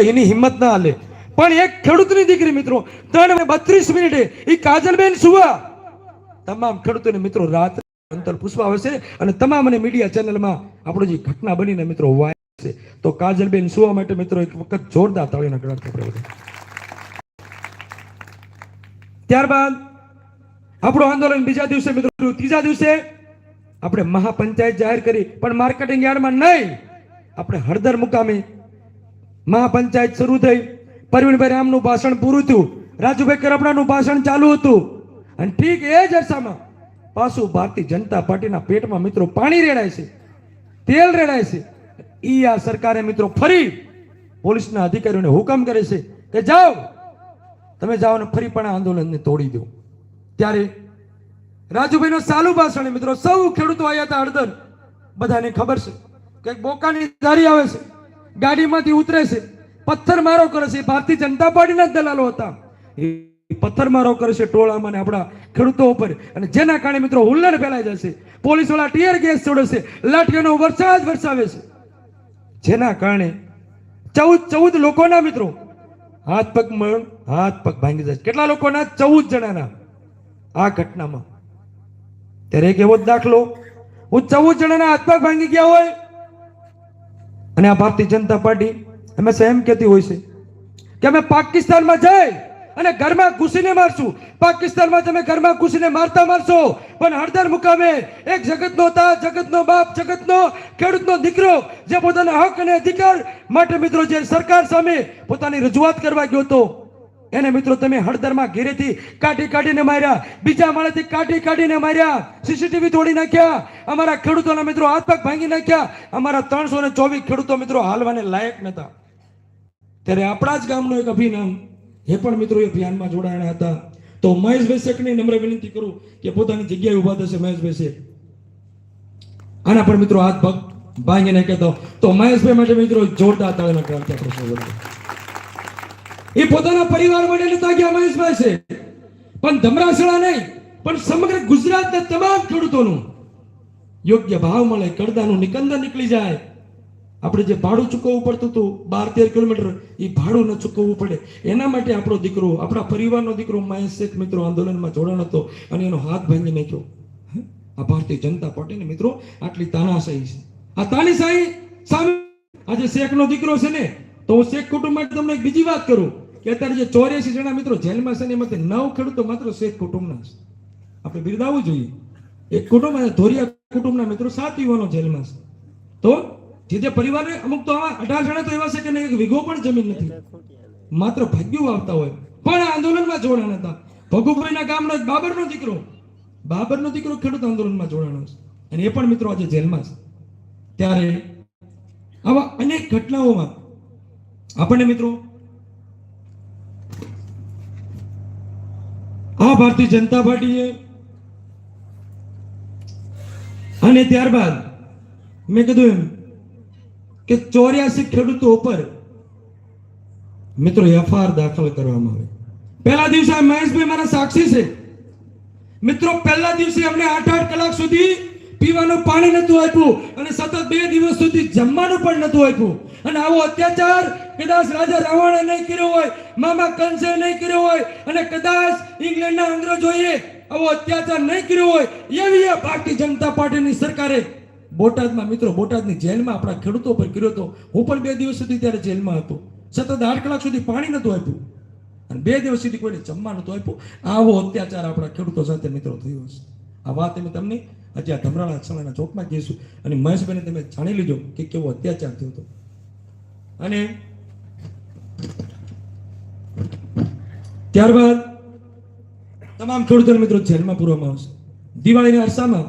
તો એની હિંમત ના હાલે. પણ એક ખેડૂતની દીકરી મિત્રો, ત્રણ બત્રીસ મિનિટે એ કાજલબેન સુવા. તમામ ખેડૂતોને મિત્રો રાત અંતર પૂછવા આવશે અને તમામ અને મીડિયા ચેનલમાં આપણો જે ઘટના બનીને મિત્રો વાય તો કાજલબેન સુવા માટે મિત્રો એક વખત જોરદાર તાળીના આપણે ત્યારબાદ આપણું આંદોલન બીજા દિવસે મિત્રો ત્રીજા દિવસે આપણે મહાપંચાયત જાહેર કરી, પણ માર્કેટિંગ યાર્ડમાં નહીં. આપણે હળદર મુકામે મહાપંચાયત શરૂ થઈ. પરવીણભાઈ રામનું ભાષણ પૂરું થયું. રાજુભાઈ કરપડાનું ભાષણ ચાલુ હતું. અને ઠીક એ જ અરસામાં પાછું ભારતીય જનતા પાર્ટીના પેટમાં મિત્રો પાણી રેડાય છે. તેલ રેડાય છે. ઈ આ સરકારે મિત્રો ફરી પોલીસના અધિકારીઓને હુકમ કરે છે કે જાઓ. તમે જાઓ ને ફરી પણ આંદોલનને તોડી દો. ત્યારે રાજુભાઈનો સાલું ભાષણ મિત્રો. સૌ ખેડૂતો આવ્યા હતા હળદર. બધાને ખબર છે કે બોકાની ધારી આવે છે. ગાડીમાંથી ઉતરે છે. પથ્થર મારો કરે છે. ભારતીય જનતા પાર્ટીના જ દલાલો હતા. પથ્થર મારો કરે છે ટોળામાં ને આપણા ખેડૂતો ઉપર. અને જેના કારણે મિત્રો હુલ્લડ ફેલાઈ જશે પોલીસવાળા ટીયર ગેસ છોડે છે. લાઠીઓનો વરસાદ વરસાવે છે. જેના કારણે ચૌદ ચૌદ લોકોના મિત્રો હાથ પગ મળ હાથ પગ ભાંગી જાય કેટલા લોકોના? ચૌદ જણાના. આ ઘટનામાં. ત્યારે એક એવો જ દાખલો. હું ચૌદ જણાના હાથ પગ ભાંગી ગયા હોય અને આ ભારતીય જનતા પાર્ટી હંમેશા એમ કહેતી હોય છે કે અમે પાકિસ્તાનમાં જઈ અને ઘરમાં ઘૂસીને મારશું. પાકિસ્તાનમાં તમે ઘરમાં ઘૂસીને મારતા મારશો. પણ હળદર મુકામે એક જગતનો તા, જગતનો બાપ, જગતનો ખેડૂતનો દીકરો જે પોતાના હક અને અધિકાર માટે મિત્રો જે સરકાર સામે પોતાની રજૂઆત કરવા ગયો હતો એને મિત્રો તમે હળદરમાં ઘેરેથી કાઢી કાઢીને માર્યા. બીજા માળેથી કાઢી કાઢીને માર્યા. સીસીટીવી તોડી નાખ્યા. અમારા ખેડૂતોના મિત્રો હાથ ભાંગી નાખ્યા. અમારા ત્રણસો ને ચોવીસ ખેડૂતો મિત્રો હાલવાને લાયક નતા. ત્યારે આપણા જ ગામનો એક અભિનામ એ પણ મિત્રો એ અભિયાનમાં જોડાયા હતા. તો મહેશભાઈ શેખની નમ્ર વિનંતી કરું કે પોતાની જગ્યાએ ઊભા થશે મહેશભાઈ શેખ આના પર મિત્રો હાથ પગ ભાંગી નાખ્યા તો મહેશભાઈ માટે મિત્રો જોરદાર તાળીના સૌ બોલીએ. એ પોતાના પરિવાર માટે નતા ગયા મહેશભાઈ છે. પણ ધમરાસણા નહીં, પણ સમગ્ર ગુજરાતના તમામ ખેડૂતોનું યોગ્ય ભાવ મળે, કરદાનું નિકંદન નીકળી જાય. આપણે જે ભાડું ચૂકવવું પડતું હતું બાર તેર કિલોમીટર, એ ભાડું ન ચૂકવવું પડે. એના માટે આપણો દીકરો, આપણા પરિવારનો દીકરો મહેશ શેખ, મિત્રો, આંદોલનમાં જોડાણ હતો અને એનો હાથ ભાંગી નાખ્યો. આ ભારતીય જનતા પાર્ટીને, મિત્રો, આટલી તાનાશાહી છે. આ તાનાશાહી સામે આજે શેખનો દીકરો છે ને, તો હું શેખ કુટુંબ માટે તમને એક બીજી વાત કરું. કે અત્યારે જે ચોર્યાસી જણા મિત્રો જેલમાં છે ને એમાંથી નવ ખેડૂતો માત્ર શેખ કુટુંબના છે. આપણે બિરદાવવું જોઈએ. એક કુટુંબ અને ધોરિયા કુટુંબના મિત્રો સાત યુવાનો જેલમાં છે. તો જે જે પરિવારને અમુક તો આવા અઢાર જણા તો એવા છે કે એક વીઘો પણ જમીન નથી. માત્ર ભાગ્યું આવતા હોય. પણ આંદોલનમાં જોડાણ હતા. ભગુભાઈના ગામનો બાબરનો દીકરો. બાબરનો દીકરો ખેડૂત આંદોલનમાં જોડાણો છે. અને એ પણ મિત્રો આજે જેલમાં છે. ત્યારે આવા અનેક ઘટનાઓમાં આપણને મિત્રો આ ભારતીય જનતા પાર્ટીએ અને ત્યારબાદ મેં કીધું એમ કે ચોર્યાસી ખેડૂતો ઉપર મિત્રો એફઆઈઆર દાખલ કરવામાં આવે. પહેલા દિવસે મહેશભાઈ મારા સાક્ષી છે. મિત્રો, પહેલા દિવસે અમને આઠ આઠ કલાક સુધી પીવાનું પાણી નતું આપ્યું અને સતત બે દિવસ સુધી જમવાનું પણ નતું આપ્યું. અને આવો અત્યાચાર કદાચ રાજા રાવણે નહીં કર્યો હોય, મામા કંસે નહીં કર્યો હોય, અને કદાચ ઇંગ્લેન્ડના અંગ્રેજોએ આવો અત્યાચાર નહીં કર્યો હોય, એવી આ ભારતીય જનતા પાર્ટીની સરકારે બોટાદમાં, મિત્રો, બોટાદની જેલમાં આપણા ખેડૂતો પર કર્યો હતો. હું પણ બે દિવસ સુધી ત્યારે જેલમાં હતો. સતત આઠ કલાક સુધી પાણી નતું આપ્યું. અને બે દિવસ સુધી કોઈને જમવા નતું આપ્યું. આવો અત્યાચાર આપણા ખેડૂતો સાથે, મિત્રો, થયો હશે. આ વાત અમે તમને આજે આ ધમરાળા ચોકમાં કહીશું. અને મહેશભાઈને તમે જાણી લીધો કે કેવો અત્યાચાર થયો હતો. અને ત્યારબાદ તમામ ખેડૂતો મિત્રો જેલમાં પૂરવામાં આવશે. દિવાળીના અરસામાં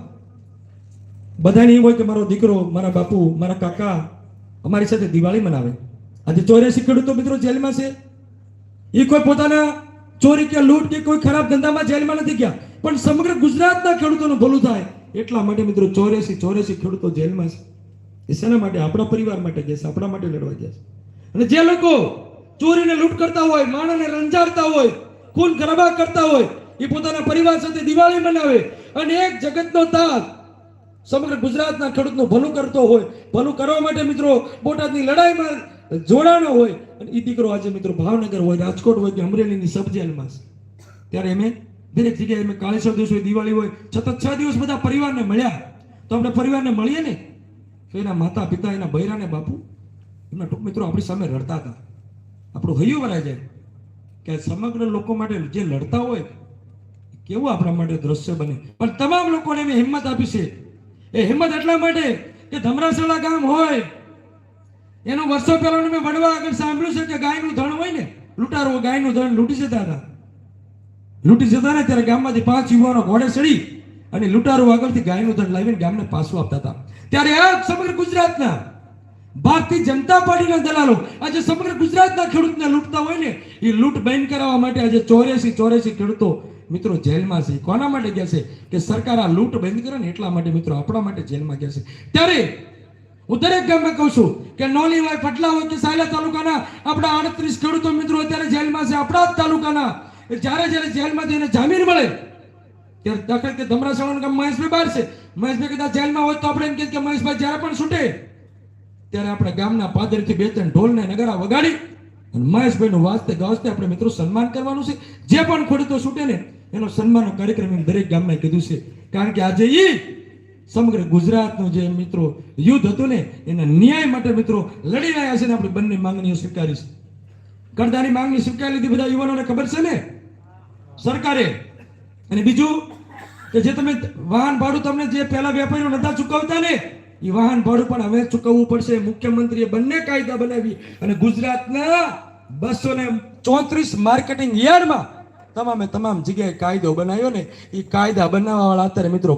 બધાને એવું હોય કે મારો દીકરો, મારા બાપુ, મારા કાકા અમારી સાથે દિવાળી મનાવે. આજે ચોર્યાસી ખેડૂતો મિત્રો જેલમાં છે. એ કોઈ પોતાના ચોરી કે લૂંટ કે કોઈ ખરાબ ધંધામાં જેલમાં નથી ગયા. પણ સમગ્ર ગુજરાતના ખેડૂતોનું ભલું થાય એટલા માટે મિત્રો ચોર્યાસી ચોર્યાસી ખેડૂતો જેલમાં છે. એ શેના માટે? આપણા પરિવાર માટે ગયા છે, આપણા માટે લડવા ગયા છે. અને જે લોકો ચોરીને લૂંટ કરતા હોય માણસને રંજાડતા હોય, ખૂન ખરાબા કરતા હોય, એ પોતાના પરિવાર સાથે દિવાળી મનાવે અને એક જગતનો તાલ સમગ્ર ગુજરાતના ખેડૂતનું ભલું કરતો હોય, ભલું કરવા માટે મિત્રો બોટાદની લડાઈમાં જોડાણો હોય. અને એ દીકરો આજે મિત્રો ભાવનગર હોય, રાજકોટ હોય કે અમરેલીની સબ જેલમાં છે. ત્યારે એમે દરેક જગ્યાએ અમે કાળેશ્વર દિવસ હોય દિવાળી હોય, છતાં છ દિવસ બધા પરિવારને મળ્યા. તો આપણે પરિવારને મળીએ ને? એના માતા પિતા, એના બૈરાને બાપુ, એમના ટૂંક મિત્રો આપણી સામે લડતા હતા. આપણું હૈયું ભરાય જાય. કે સમગ્ર લોકો માટે જે લડતા હોય કેવું આપણા માટે દ્રશ્ય બને? પણ તમામ લોકોને મેં હિંમત આપી છે. એ હિંમત એટલા માટે કે ધમરાસળા ગામ હોય. એનું વર્ષો પહેલા મેં વડવા આગળ સાંભળ્યું છે કે ગાયનું ધણ હોય ને, લૂંટારો ગાયનું ધણ લૂંટી જતા હતા. લૂંટી જતા ને ત્યારે ગામમાંથી પાંચ યુવાનો ઘોડે ચડી અને લૂંટારો આગળથી ગાયનું ધન લાવીને ગામને પાછું આપતા હતા. ત્યારે આ સમગ્ર ગુજરાતના ભારતીય જનતા પાર્ટીના દલાલો આજે સમગ્ર ગુજરાતના ખેડૂતને લૂંટતા હોય ને, એ લૂંટ બંધ કરાવવા માટે આજે ચોર્યાસી ચોર્યાસી ખેડૂતો મિત્રો જેલમાં છે. કોના માટે ગયા છે? કે સરકાર આ લૂંટ બંધ કરે ને એટલા માટે મિત્રો આપણા માટે જેલમાં ગયા છે. ત્યારે હું દરેક ગામમાં કહું છું કે નોલી હોય ફટલા હોય કે સાયલા તાલુકાના આપણા આડત્રીસ ખેડૂતો મિત્રો અત્યારે જેલમાં છે. આપણા જ તાલુકાના જ્યારે જ્યારે જેલમાં જઈને જામીન મળે ત્યારે દાખલ કે ધમરાસણાનું ગામ મહેશભાઈ બહાર છે. મહેશભાઈ કદાચ જેલમાં હોય તો આપણે એમ કે મહેશભાઈ જ્યારે પણ છૂટે, ત્યારે આપણે ગામના પાદરથી બે ત્રણ ઢોલને નગારા વગાડી અને મહેશભાઈનું વાસ્તે ગાસ્તે આપણે મિત્રો સન્માન કરવાનું છે. જે પણ ખેડૂતો છૂટે ને, એનો સન્માનનો કાર્યક્રમ એમ દરેક ગામમાં કીધું છે. કારણ કે આજે એ સમગ્ર ગુજરાતનું જે મિત્રો યુદ્ધ હતું ને, એના ન્યાય માટે મિત્રો લડી રહ્યા છે ને આપણે બંને માંગણીઓ સ્વીકારી છે. કરદાની માંગણી સ્વીકારી લીધી બધા યુવાનોને ખબર છે ને? સરકારે અને બીજું કે જે તમે વાહન ભાડું તમને જે પહેલા વેપારીઓ નતા ચૂકવતા ને, એ વાહન ભાડું પણ હવે ચૂકવવું પડશે. મુખ્યમંત્રીએ બંને કાયદા બનાવી અને ગુજરાતના બસો ને ચોત્રીસ માર્કેટિંગ યાર્ડમાં તમામે તમામ જગ્યાએ કાયદો બનાવ્યો ને, એ કાયદા બનાવવા વાળા અત્યારે મિત્રો